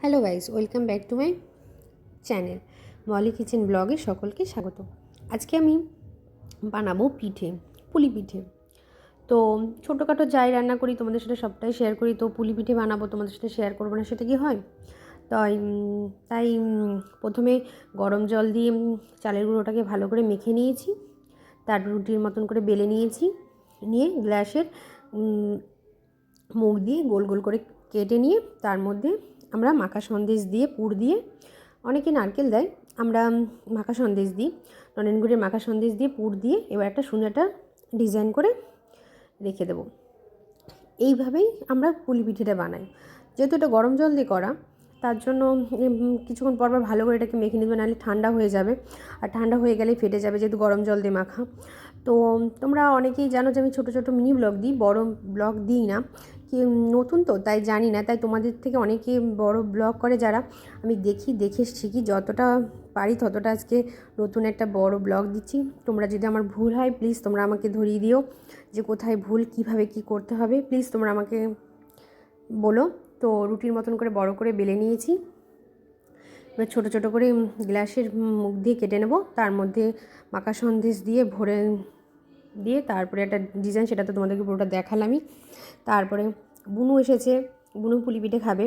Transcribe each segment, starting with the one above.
Hello guys, welcome back to my channel Molly kitchen ব্লগে সকলকে স্বাগত। আজকে আমি বানাবো পিঠে, পুলি পিঠে। তো ছোটোখাটো যাই রান্না করি, তোমাদের সাথে সবটাই শেয়ার করি। তো পুলি পিঠে বানাবো, তোমাদের সাথে শেয়ার করব না, সেটা কি হয়? তাই তাই প্রথমে গরম জল দিয়ে চালের গুঁড়োটাকে ভালো করে মেখে নিয়েছি। তার রুটির মতন করে বেলে নিয়েছি। নিয়ে গ্লাসের মুখ দিয়ে গোল গোল করে কেটে নিয়ে তার মধ্যে আমরা মাখা সন্দেশ দিয়ে পুর দিয়ে, অনেকে নারকেল দেয়, আমরা মাখা সন্দেশ দিই। নরেন গুড়ের মাখা সন্দেশ দিয়ে পুর দিয়ে এবার একটা সুন্দর একটা ডিজাইন করে রেখে দেবো। এইভাবেই আমরা পুলি পিঠেটা বানাই। যেহেতু এটা গরম জল দিয়ে করা, তার জন্য কিছুক্ষণ পর পর ভালো করে এটাকে মেখে নেবে, নাহলে ঠান্ডা হয়ে যাবে। আর ঠান্ডা হয়ে গেলেই ফেটে যাবে যেহেতু গরম জল দিয়ে মাখা। তো তোমরা অনেকেই জানো যে আমি ছোটো ছোটো মিনি ব্লগ দিই, বড় ব্লগ দিই না। কি নতুন তো, তাই জানি না। তাই তোমাদের থেকে অনেকে বড় ব্লগ করে যারা আমি দেখি, দেখে শিখি। যতটা পারি ততটা আজকে নতুন একটা বড় ব্লগ দিচ্ছি। তোমরা যদি আমার ভুল হয় প্লিজ তোমরা আমাকে ধরিয়ে দিও যে কোথায় ভুল, কীভাবে কি করতে হবে। প্লিজ তোমরা আমাকে বলো। তো রুটির মতন করে বড় করে বেলে নিয়েছি। এবার ছোটো ছোটো করে গ্লাসের মুখ দিয়ে কেটে নেব। তার মধ্যে মাকা সন্দেশ দিয়ে ভরে দিয়ে তারপরে একটা ডিজাইন সেটা তো তোমাদেরকে পুরোটা দেখালামই। তারপরে বুনু এসেছে, বুনু পুলি পিঠে খাবে।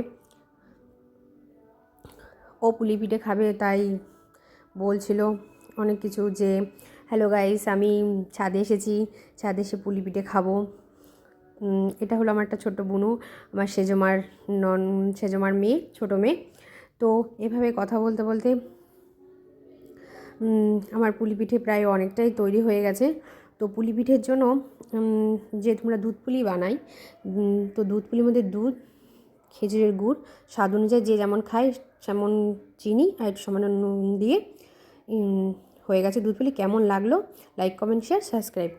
ও পুলি পিঠে খাবে, তাই বলছিল অনেক কিছু যে হ্যালো গাইস আমি ছাদে এসেছি, ছাদে এসে পুলি পিঠে খাব। এটা হলো আমার একটা ছোট্ট বুনু, আমার সেজমার নন, সেজমার মেয়ে, ছোটো মেয়ে। তো এভাবে কথা বলতে বলতে আমার পুলি পিঠে প্রায় অনেকটাই তৈরি হয়ে গেছে। তো পুলি পিঠের জন্য যে তোমরা দুধ পুলি বানাই তো দুধ পুলির মধ্যে দুধ, খেজুরের গুড়, স্বাদ অনুযায়ী যে যেমন খায় সেমন চিনি আর একটু সামান্য নুন দিয়ে হয়ে গেছে দুধ পুলি। কেমন লাগল? Like comment share subscribe